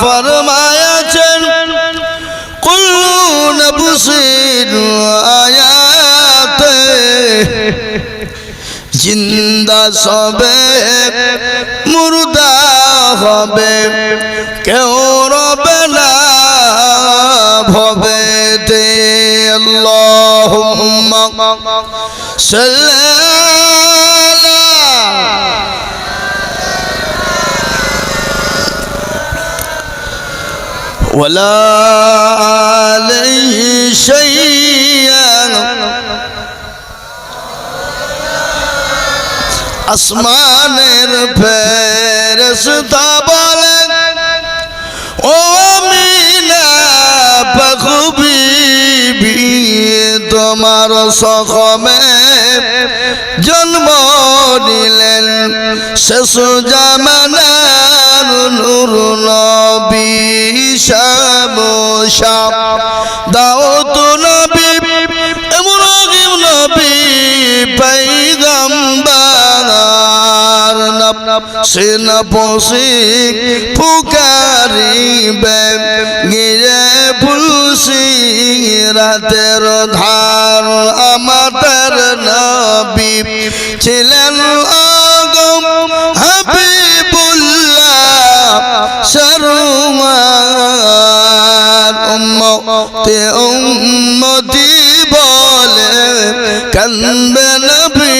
ফরমায়াছেন আয়াতে জিন্দা সবে মুর্দা হবে কেউ রবে না ভবে। তে আল্লাহুম্মা সাল্লাল্লাহু ولا عليه شيئا আসমানের ফেরেশতা বলেন ও মিনা বখবি তোমার সখমে জন্ম নিলেন শেষ জামানার নূর নবী শামশা দাও তো নবী ইব্রাহিম নবী পৈগম্বর সিন পসি পুকারিবে গিরে ফুলসি রাতের ধার। আমাদের নবী ছিলেন উম্মতে উম্মতি বলে কান্দে নবী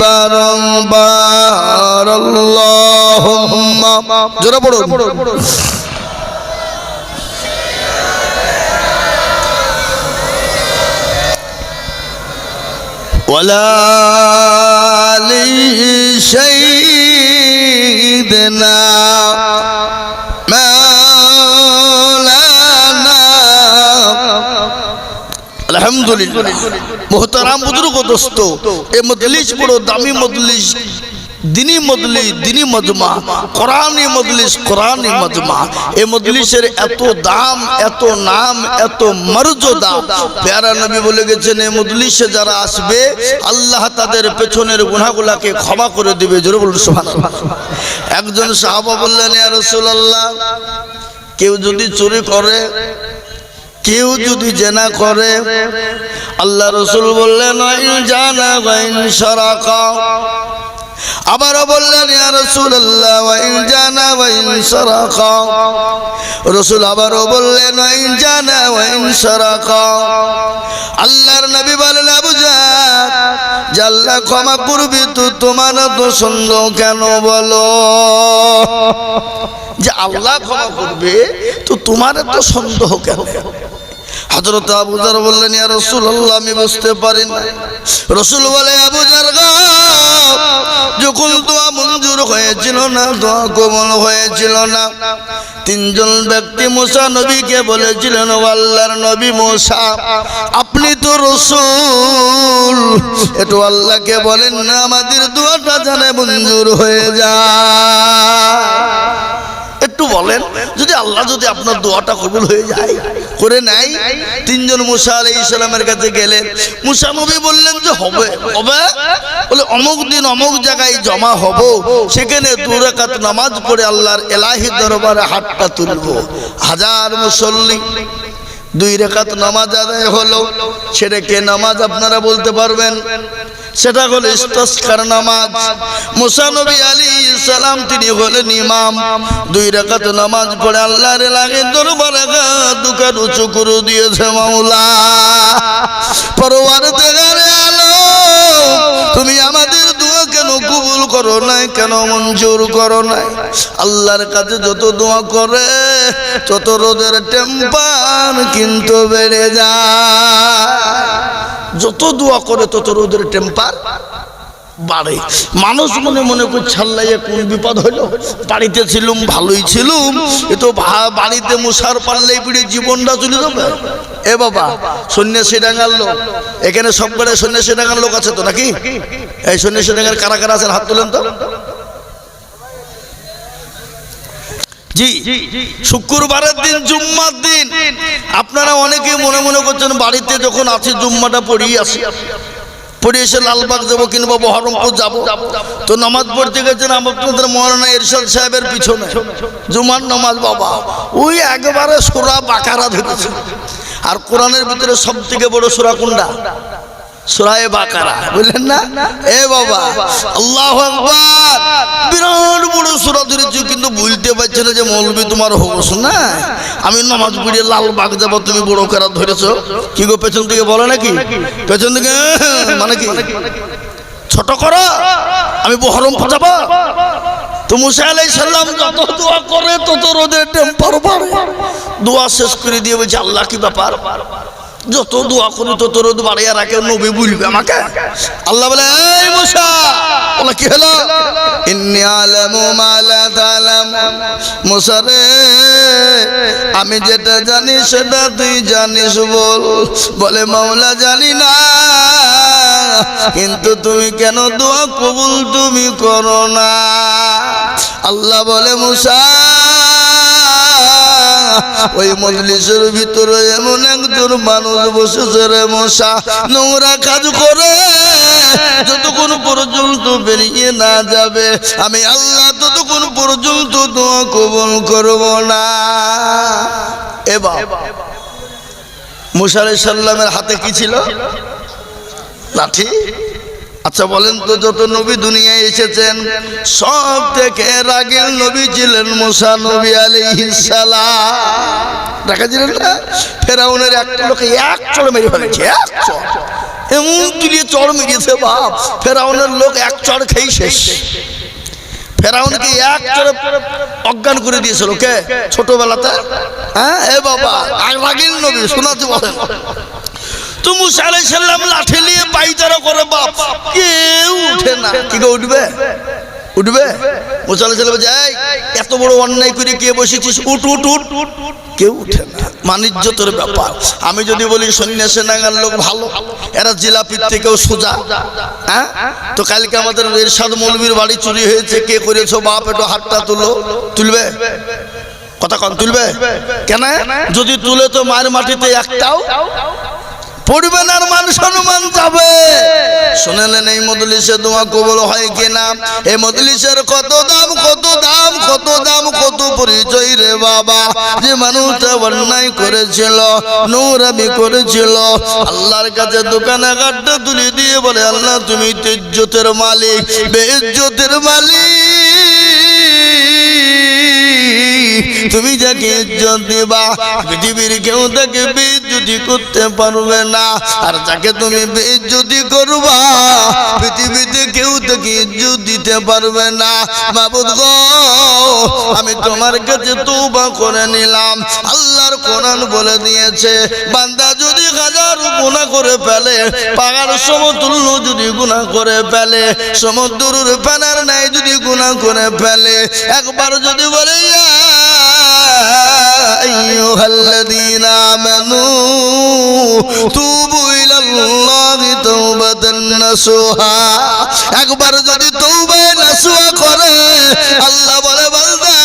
বারংবার আল্লাহুম্মা জোরে পড়ুন ولا لشيدنا مولانا আলহামদুলিল্লাহ। মোহতারাম এ বড় দামি দিনী দিনী এ এত দাম, এত নাম, এত মর্যাদা। পেয়ারা নবী বলে গেছেন এই মজলিসে যারা আসবে, আল্লাহ তাদের পেছনের গুনাহগুলাকে ক্ষমা করে দিবে। জোরে বলুন একজন সাহাবা বললেন কেউ যদি চুরি করে কেউ যদি জেনা করে, আল্লাহ রসুল বললেন জানা গাইন সারাকা। আবারও বললেন সারাকা। আবারও বললেন আল্লাহর নবী বলেন, আবু জাহল আল্লাহ ক্ষমা করবি তো তোমার তো সন্দেহ কেন বলো? যে আল্লাহ ক্ষমা করবে তো তোমার তো সন্দেহ কেন? হযরত আবু জার বললেন, ইয়া রাসূলুল্লাহ, আমি বুঝতে পারি না রসুল বলে, আবু জার যখন দোয়া মঞ্জুর হয়েছিল না, দোয়া কবল হয়েছিল না। তিনজন ব্যক্তি মুসা নবীকে বলেছিলেন, আল্লাহর নবী মুসা, আপনি তো রসুল। একটু আল্লাহকে বলেন, না, আমাদের দোয়াটা জানে মঞ্জুর হয়ে যায়। একটু বলেন, যদি আল্লাহ যদি আপনার দোয়াটা কবুল হয়ে যায়, করে নাই তিনজন মুসা আলাই ইসলামের কাছে গেলেন। মুসা নবী বললেন যে, হবে হবে? বলে, অমুক দিন অমুক জায়গায় জমা হব, সেখানে দুরাকাত নামাজ পড়ে আল্লাহর এলাহি দরবারে হাতটা তুলবো। হাজার মুসল্লি দুই রেখাত নামাজ আদায় হলো। সেটা কে নামাজ আপনারা বলতে পারবেন। সেটা হলো ইস্তাসকার নামাজ। মুসা নবী আলী সালাম, তিনি হলেন ইমাম। দুই রাকাত নামাজ পড়ে আল্লাহর লাগে দরবারে দুকার উঁচু করে দিয়েছে মাওলা। পরওয়ার দেগারে আলো, তুমি আমাদের দোয়া কেন কবুল করো নাই, কেন মঞ্জুর করো নাই? আল্লাহর কাছে যত দোয়া করে, তত রোদের টেম্পার কিন্তু বেড়ে যায়। যত দোয়া করে তত রোদের টেম্পার বাড়ে। মানুষ মনে মনে করছে কোন বিপদ হলো? বাড়িতে ছিলুম, ভালোই ছিলুম, এ তো বাড়িতে মশার পারলেই পিড়ে জীবনটা চলে যাবে। এ বাবা, সন্ন্যাসী ডাঙ্গার লোক, এখানে সব করে সন্ন্যাসী ডাঙ্গার লোক আছে তো নাকি? এই সন্ন্যাসী ডাঙ্গার কারা কারা আছেন হাত তুলেন তো? জি শুক্রবারের দিন জুম্মার দিন। আপনারা অনেকে মনে মনে করছেন বাড়িতে যখন আছি জুম্মাটা পড়িয়ে আসি। পড়ে এসে লালবাগ যাব কিংবা বহরমপুর যাব। তো নামাজ পড়তে গেছেন আপনাদের মহারানা ইরশাদ সাহেবের পিছনে। জুমার নামাজ বাবা। ওই একবারে সোরা বাকারা ধরেছে। আর কোরআনের ভিতরে সব থেকে বড় সোরা কোনটা? সুরায় বাকারা বুঝলেন না? এ বাবা আল্লাহ বিরাট বড় সুরা ধরেছি কিন্তু বুঝতে পারছি না যে মৌলবি তোমার হোস না? আমি নামাজ পড়িয়ে লাল বাগ যাব তুমি বড় করা ধরেছো? কি গো পেছন থেকে বলে নাকি? পেছন থেকে মানে কি? ছোট করো আমি বহরম যাব তো মুসা আলাই সাল্লাম যত দোয়া করে তত রোদের টেম্পার বাড়ে। দোয়া শেষ করে দিয়ে বলছে আল্লাহ কি ব্যাপার? যত দোয়া করি তত রোদ বাড়িয়ে রাখে, নবী বলবে আমাকে। আল্লাহ বলে, এই মুসা, বলে, কি হলো? ইন্নি আলামু মা তালাম। মুসা রে, আমি যেটা জানি সেটা তুই জানিস বল। বলে, মাওলা জানি না, কিন্তু তুমি কেন দোয়া কবুল তুমি করো না? আল্লাহ বলে, মুসা ওই মজলিসের ভিতরে এমন একজন মানুষ বসেছে রে মশা, নোংরা কাজ করে। যতক্ষণ পর্যন্ত বেরিয়ে না যাবে, আমি আল্লাহ ততক্ষণ পর্যন্ত দোয়া কবল করব না। এবার মুসা আলাই সাল্লামের হাতে কি ছিল? লাঠি? আচ্ছা বলেন তো, যত নবী দুনিয়ায় এসেছেন, সব থেকে রাগের নবী ছিলেন মুসা নবী আলাইহিসসালাম দেখা ছিলেন না, ফেরাউনের একটা লোকে এক চড় মেরে ফেলেছে এক চড় এমন তুলিয়ে চড় মেরেছে বাপ, ফেরাউনের লোক এক চড় খেয়ে শেষ। ফেরাউনকে এক চড়ে অজ্ঞান করে দিয়েছিল কে? ছোটবেলাতে? হ্যাঁ? এ বাবা, আর নবী, শোনাতে বলেন। তো মুসা আলাইহিস সালাম লাঠি নিয়ে পাইতারা করে বাপ। কেউ উঠে না। উঠবে? উঠবে? যাই এত বড় অন্যায় করে কে উঠ উঠ কেউ উঠে ব্যাপার। আমি যদি বলি, সন্ন্যাসে নাগার লোক ভালো। এরা জিলাপির থেকেও সোজা। হ্যাঁ? তো কালকে আমাদের এরশাদ মৌলবীর বাড়ি চুরি হয়েছে। কে করেছ? বাপ একটু হাতটা তুলো। তুলবে? কথা কন, তুলবে? কেন? যদি তুলে তো মায়ের মাটিতে একটাও পড়বে না আর মান সম্মান যাবে। শুনেলেন এই মদলিসে দোয়া কবল হয় কিনা এই মদলিসের কত দাম কত দাম কত দাম কত পরিচয় রে বাবা। যে মানুষটা অন্যায় করেছিল নৌরামি করেছিল আল্লাহর কাছে দোকানে গাড্ডা তুলে দিয়ে বলে আল্লাহ তুমি তেজ্জতের মালিক বেজ্জতের মালিক। তুমি যাকে ইজ্জত দিবা, পৃথিবীর কেউ তাকে বেজ্জতি করতে পারবে না। আর যাকে তুমি বেজ্জতি করবা, পৃথিবীতে কেউ তাকে ইজ্জত দিতে পারবে না। মাবুদ গো, আমি তোমার কাছে তৌবা করে নিলাম। আল্লাহর কোরআন বলে দিয়েছে, বান্দা যদি হাজার গুণা করে ফেলে পাহাড় সমতুল্য যদি গুণা করে ফেলে, সমুদ্রের ফেনার নাই যদি গুণা করে ফেলে, একবার যদি বলে ইয়া أيها الذين آمنوا توبوا إلى الله توبة نصوحا একবার যদি তৌবা নাসুয়া করে আল্লাহ বলে বান্দা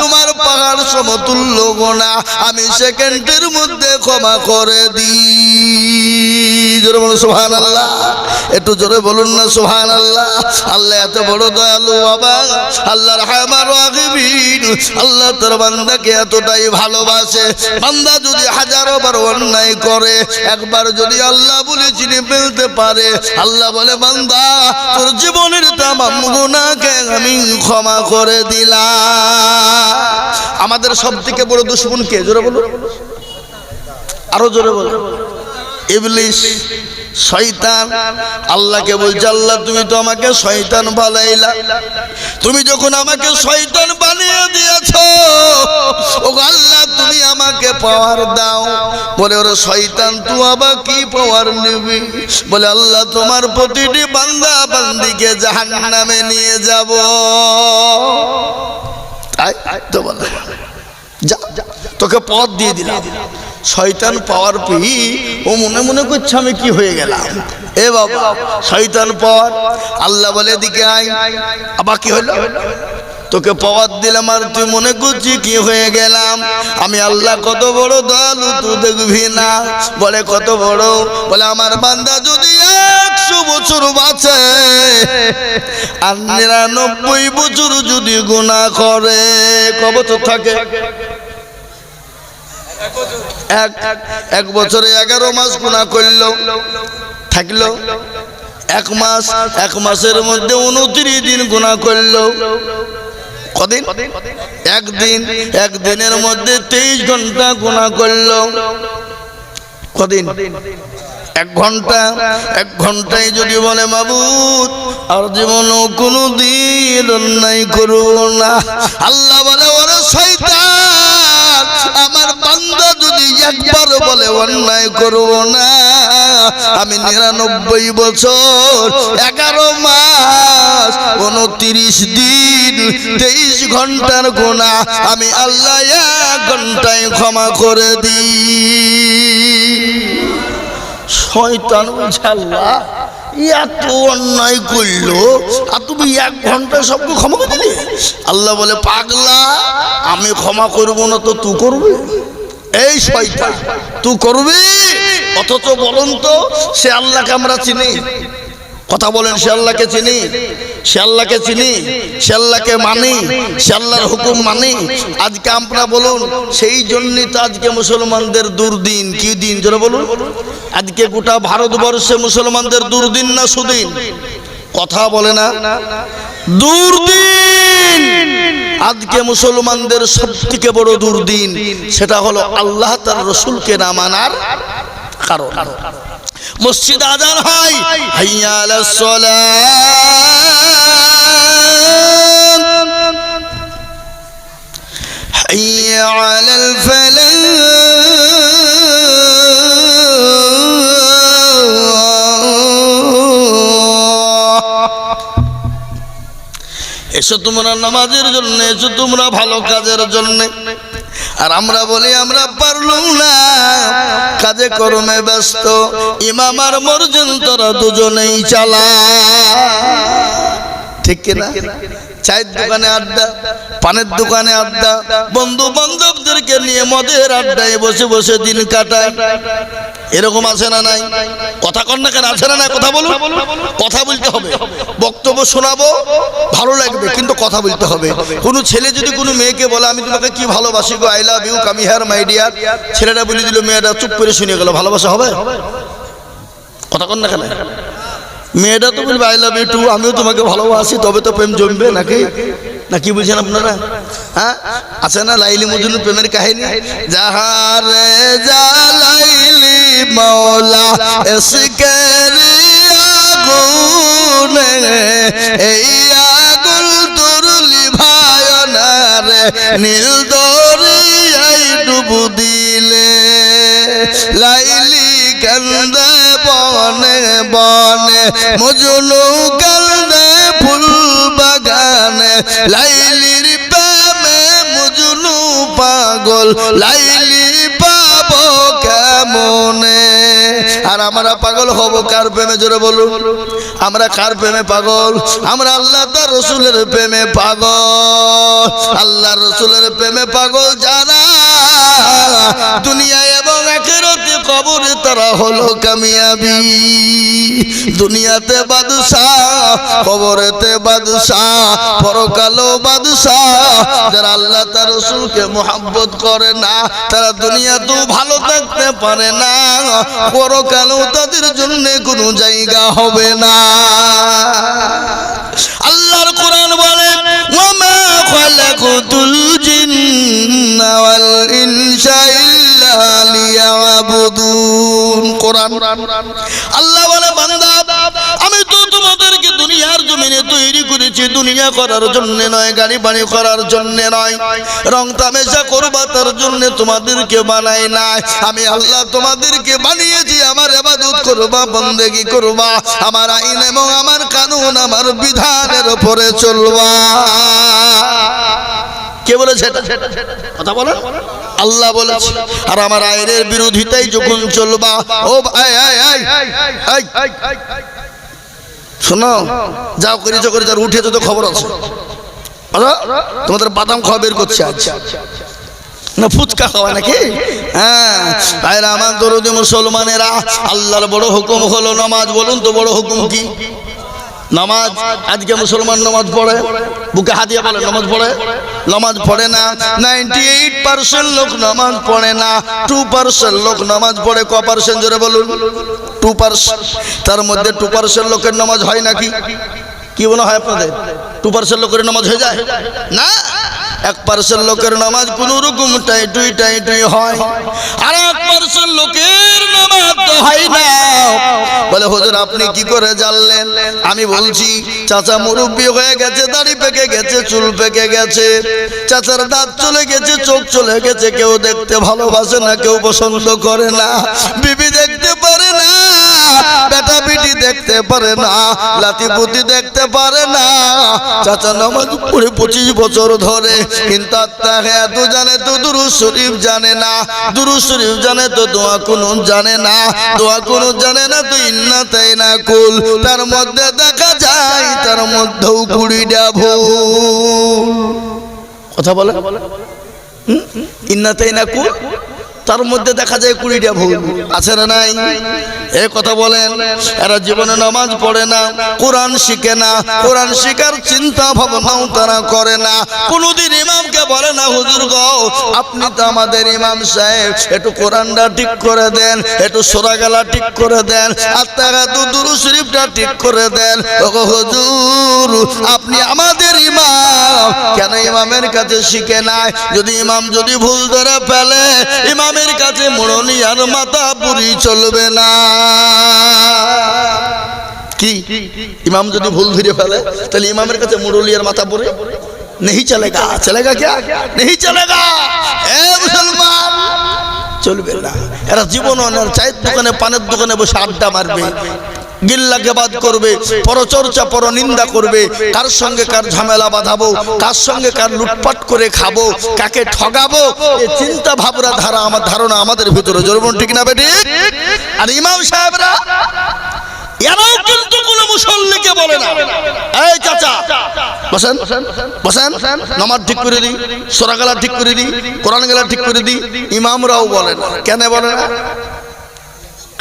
তোমার পাহাড় সমতুল্য গোনা আমি সেকেন্ডের মধ্যে ক্ষমা করে দিই জোরে বলুন সুবহান আল্লাহ একটু জোরে বলুন না সুবহান আল্লাহ আল্লাহ এত বড় দয়ালু বাবা। আল্লাহর হামার রাগিবিন আল্লাহ তোর বান্দাকে এতটাই ভালোবাসে। বান্দা যদি হাজারো বার অন্যায় করে, একবার যদি আল্লাহ বলে চিনে ফেলতে পারে, আল্লাহ বলে, বান্দা, তোর জীবনের তামাম গুনাহকে আমি ক্ষমা করে দিলাম। আমাদের সব থেকে বড় দুশ্মন কে? জোরে বলুন। আরও জোরে বলুন। ইবলিশ, শয়তান। আল্লাহকে বলছে, আল্লাহ, তুমি তো আমাকে শয়তান বানাইলা। তুমি যখন আমাকে শয়তান বানিয়ে দিয়েছ ও আল্লাহ, তুমি আমাকে পাওয়ার দাও। বলে, ওরে শয়তান, তুই আবার কি পাওয়ার নিবি? বলে, আল্লাহ, তোমার প্রতিটি বান্দা বান্দিকে জাহান্নামে নিয়ে যাব। তাই তো বলে। যা, তোকে পথ দিয়ে দিলাম। শয়তান পাওয়ার পেয়ে ও মনে মনে করছে আমি কি হয়ে গেলাম? এ বাবা, শয়তান পাওয়ার, আল্লাহ বলে দিকে আয়। আবার কি হলো? তোকে পাওয়ার দিলাম আর তুই মনে করছি কি হয়ে গেলাম? আমি আল্লাহ কত বড় দয়ালু, তুই দেখবি না। বলে কত বড়? বলে আমার বান্দা যদি একশো বছর বাঁচে, আর নিরানব্বই বছর যদি গুণা করে ক বছর থাকে। এক এক বছরে এগারো মাস গুণা করল। থাকল। এক মাস, এক মাসের মধ্যে উনত্রিশ দিন গুণা করল। কদিন? একদিন। একদিনের মধ্যে তেইশ ঘণ্টা গুণা করল। কদিন? এক ঘণ্টা। এক ঘন্টায় যদি বলে, মাবুদ, আর জীবন কোনো দিন অন্যায় করব না। আল্লাহ বলে, ওরে শয়তান আমার বান্দা যদি একবার বলে, অন্যায় করব না। আমি নিরানব্বই বছর, এগারো মাস, উনত্রিশ দিন, তেইশ ঘণ্টার গোনা আমি আল্লাহ এক ঘন্টায় ক্ষমা করে দিই। শয়তান আল্লাহ এত অন্যায় করল, আর তুমি এক ঘন্টায় সবকে ক্ষমা করে দিলে? আল্লাহ বলে, পাগলা, আমি ক্ষমা করব না তো তু করবে? এই শয়তান, তু করবি? অথচ বলুন তো, সে আল্লাহকে আমরা চিনি। কথা বলেন, সে আল্লাহকে চিনি। সে আল্লাহকে চিনি। সে আল্লাহকে মানি। সে আল্লাহর হুকুম মানি। আজকে আমরা বলুন, সেই জন্যই তো আজকে মুসলমানদের দুর্দিন। কি দিন? যেন বলুন। আজকে গোটা ভারতবর্ষে মুসলমানদের দুর্দিন না সুদিন? কথা বলে না। দুর্দিন! আজকে মুসলমানদের সব থেকে বড় দুর্দিন, সেটা হলো আল্লাহ তার রসুলকে না মানার কারণ। মসজিদ আজান হয়। এসো তোমরা নামাজের জন্য এসো তোমরা ভালো কাজের জন্য। আর আমরা বলি আমরা পারলাম না। কাজে কর্মে ব্যস্ত। ইমাম আর মর্জন তোরা দুজনেই চালা। ঠিক কিনা? চায়ের দোকানে আড্ডা, পানের দোকানে আড্ডা বন্ধু বান্ধবদেরকে নিয়ে মদের আড্ডায় বসে বসে দিন কাটায়। এরকম আছে না নাই? কথা কর না কেন, আছে না নাই? কথা বলুন। কথা বলতে হবে। বক্তব্য শোনাবো, ভালো লাগবে, কিন্তু কথা বলতে হবে। কোনো ছেলে যদি কোনো মেয়েকে বলে, আমি তোমাকে কি ভালোবাসি গো? I love you come here my dear ছেলেটা বলে দিল, মেয়েটা চুপ করে শুনে গেল, ভালোবাসা হবে? কথা কর না কেন? মেয়েটা তো বলবে আই লাভ ইউ টু আমিও তোমাকে ভালোবাসি, তবে তো প্রেম জমবে নাকি? না, কি বলছেন আপনারা? হ্যাঁ? আছে না লাইলি মজনু প্রেমের কাহিনী? যাহারে জালাইলি মৌলা এসকের আগুনে এই আগুল তুরলি ভায়নারে নীল দরিয়াই ডুবু দিলে। লাইলি কান্দে বনে বনে, মজনু কান্দে ফুল বাগানে। লাইলির প্রেমে মজনু পাগল লাইলি কেমনে আর আমরা পাগল হব কার প্রেমে? জোরে বলুন। আমরা কার প্রেমে পাগল? আমরা আল্লাহ তার রসুলের প্রেমে পাগল। আল্লাহ রসুলের প্রেমে পাগল যারা দুনিয়া এবং একের কবরে তারা হলো কামিয়াবি। দুনিয়াতে বাদশাহ, কবরেতে বাদশাহ পরকালো বাদশাহ। যারা আল্লাহ তার রসুলকে মোহাব্বত করে না, তারা দুনিয়াতেও ভালো থাকতে পারে না। পরকালেও তাদের জন্য কোনো জায়গা হবে না। আল্লাহর কোরআন বলে ওমা খালাকুতুল জিন্না ওয়াল ইনসা ইল্লা আল্লাহ বলে, বান্দা, আমি তো তোমাদেরকে দুনিয়ার জমিনে তৈরি করেছি, দুনিয়া করার জন্য নয় গাড়ি বাড়ি করার জন্য নয়, রং তামেশা করবা তার জন্য তোমাদেরকে বানাই নাই। আমি আল্লাহ তোমাদেরকে বানিয়েছি, আমার এবাদত করবা, বন্দেগি করবা, আমার আইন এবং আমার কানুন, আমার বিধানের উপরে চলবা। কে বলেছে? কথা বলো আল্লাহ বলেছে, আর আমার আয়ের বিরোধিতাই যখন চলবা, ও আয় আয় আয় আয় শোনো, যাও করেছ করে, যার উঠেছো তো খবর আছে। তোমাদের বাদাম খাওয়া বের করছে আজ। না, ফুচকা খাওয়া নাকি? হ্যাঁ ভাইরা আমার দরদি মুসলমানেরা, আল্লাহর বড় হুকুম হলো নামাজ, বলুন তো বড় হুকুম কি? নামাজ, আজকে মুসলমান নামাজ পড়ে, বুকে হাতিয়া বলে নামাজ পড়ে? নামাজ পড়ে না নাইনটি এইট পার্সেন্ট লোক নামাজ পড়ে না টু পার্সেন্ট লোক নামাজ পড়ে, ক পার্সেন্ট জোরে বলুন? টু পার্সেন্ট তার মধ্যে টু পার্সেন্ট লোকের নামাজ হয় নাকি? কি মনে হয় আপনাদের? টু পার্সেন্ট লোকের নামাজ হয়ে যায়? না। এক পার্সেন্ট লোকের নামাজ কোন রকম টাইটুই টাইটুই হয়। আর এক পার্সেন্ট লোকের নামাজ তো হয় না। হুজুর, আপনি কি করে জানলেন? আমি বলছি, চাচা মুরব্বী হয়ে গেছে, দাড়ি পেকে গেছে, চুল পেকে গেছে। চাচার দাঁত চলে গেছে, চোখ চলে গেছে, কেউ দেখতে ভালোবাসে না, কেউ পছন্দ করে না। বিবি দেখতে পারে না, বেটা বিটি দেখতে পারে না, লাতি পুতি দেখতে পারে না। চাচা নামাজ পড়ে পঁচিশ বছর ধরে, কিন্তু আত্মা এত জানে তো দুরু শরীফ জানে না দুরু শরীফ জানে তো দোয়া কোনো জানে না, দোয়া কোনো জানে না তো ইন্না তাই না কুল। তার মধ্যে দেখা যায়, তার মধ্যেও কুড়িটা ভুল। কথা বলে? ইন্না তাই না কুল? তার মধ্যে দেখা যায় কুড়িটা ভুল। আছে না নাই? এ কথা বলেন, এরা জীবনে নামাজ পড়ে না, কোরআন শিখে না, কোরআন শিখার চিন্তা ভাবনাও তারা করে না। কোনোদিন ইমামকে বলে না, হুজুর গো, আপনি তো আমাদের ইমাম সাহেব, একটু কোরআনটা ঠিক করে দেন, একটু সোরাগালা ঠিক করে দেন আত্মাঘাতু দুরু শরীফটা ঠিক করে দেন। ওগো হুজুর, আপনি আমাদের ইমাম, কেন ইমামের কাছে শিখে নাই? যদি ইমাম যদি ভুল ধরে ফেলে ইমামের কাছে মরণি মাথা পুরি চলবে না। কি? ইমাম যদি ভুল ধরে ফেলে, তাহলে ইমামের কাছে মুরলিয়ার মাথা পরে নেই চলেগা। চলেগা কে? নেই চলেগা। এ মুসলমান, চলবে না। এরা জীবন চায়ের দোকানে, পানের দোকানে বসে আড্ডা মারবে। গিল্লাকে বাদ করবে, পরচর্চা পর নিন্দা করবে, কার সঙ্গে কার ঝামেলা বাঁধাবো, কার সঙ্গে কার লুটপাট করে খাব, কাকে ঠগাবো এই চিন্তা ভাবনা ধারা আমার ধারণা আমাদের ভিতরে। জরুর ঠিক না বেটি আর ইমাম সাহেবরা বলে না। বসেন ঠিক করে ঠিক করে দিই কোরআন গেলা ঠিক করে দিই বলেন কেন বলে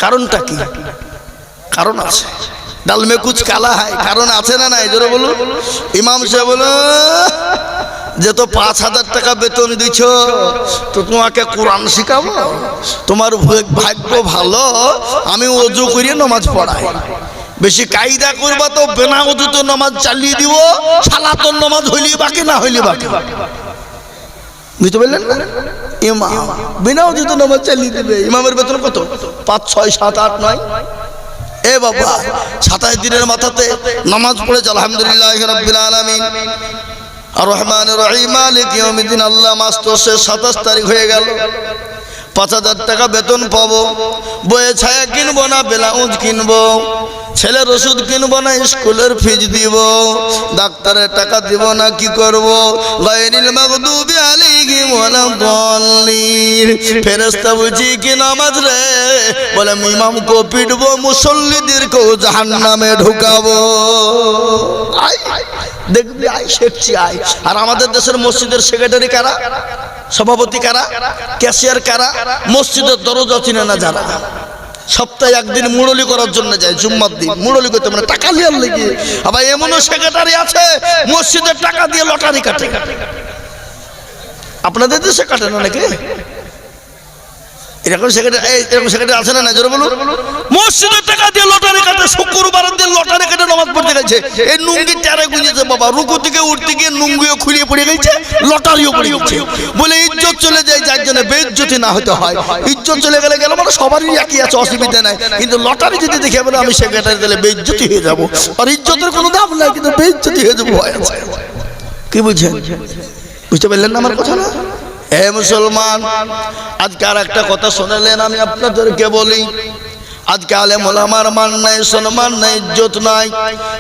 কারণটা কি? কারণ আছে। ডাল মে কুচ কালা হয়, কারণ আছে না নাই? জোরে বলুন। ইমাম সাহেব বলো যে তো পাঁচ হাজার টাকা বেতন দিছ, তো তোমাকে কোরআন শিখাবো? তোমার ভাগ- ভাগ্য ভালো, আমি অজু করিয়ে নামাজ পড়াই। বেশি কায়দা করবা তো বেনা অজু তো নামাজ চালিয়ে দিব সালাতন নামাজ হইলি বাকি, না হইলি বাকি। বুঝতে পারলেন না? ইমাম, বিনা অজু তো নামাজ চালিয়ে দিবে। ইমামের বেতন কত? পাঁচ, ছয়, সাত, আট, নয়? এ বাবা, সাতাশ দিনের মাথাতে নামাজ পড়েছে, আলহামদুলিল্লাহ আলমিন। আর রহমান রহিম, মালিক আল্লাহ মাস তো শেষ, সাতাশ তারিখ হয়ে গেল। পাঁচ হাজার টাকা বেতন পাবো। বইয়ে ছায়া কিনবো না, ব্লাউজ কিনবো। ছেলের ওষুধ কিনবো না, স্কুলের ফিজ দিব। ডাক্তারের টাকা দিব না, কি করব? গায়রিল মাগদুবি আলাইহিম ওয়ালা দাল্লিন ফেরেশতা বুঝি কি নামাজ রে? বলে ইমামকে পিটবো মুসল্লিদেরকেও জাহান্নামে ঢুকাবো। আয় দেখবি, আয় শেখছি আয়। আর আমাদের দেশের মসজিদের সেক্রেটারি কারা? সভাপতি কারা? ক্যাশিয়ার কারা? মসজিদের দরজা চিনে না যারা? সপ্তাহে একদিন মুরলি করার জন্য যায়, জুম্মার দিন। মুরলি করতে মানে টাকা লিয়ার লেগে আবার এমনও সেক্রেটারি আছে মসজিদের টাকা দিয়ে লটারি কাটে। আপনাদের দেশে কাটে না নাকি? এরকম না বলুন। দিয়ে লটারি কাটে লটারি পড়তে গেছে। এই বাবা। থেকে উঠতে গিয়ে পড়ে গেছে, লটারিও পড়ে বলে চলে যায় যার জন্য না হতে হয়। চলে গেলে গেল মানে সবারই একই আছে, অসুবিধা নাই। কিন্তু লটারি যদি দেখে বলে, আমি সেক্রেটারি দিলে বেজ্জতি হয়ে যাব। আর ইজ্জতের কোনো দাম নাই, কিন্তু বেজ্জতি হয়ে যাব। ভয় কি বুঝছেন বুঝতে পারলেন না আমার কথা না হে মুসলমান, আজকে আর একটা কথা শোনালেন আমি আপনাদেরকে বলি। আজকে আলে মোলামার মান নাই সম্মান নাই, ইজ্জত নাই।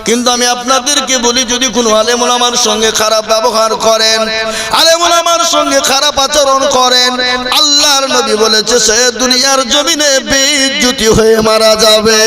কিন্তু আমি আপনাদেরকে বলি, যদি কোনো আলে মোলামার সঙ্গে খারাপ ব্যবহার করেন আলে মোলামার সঙ্গে খারাপ আচরণ করেন, আল্লাহর নবী বলেছে, সে দুনিয়ার জমিনে বেইজ্জতি হয়ে মারা যাবে।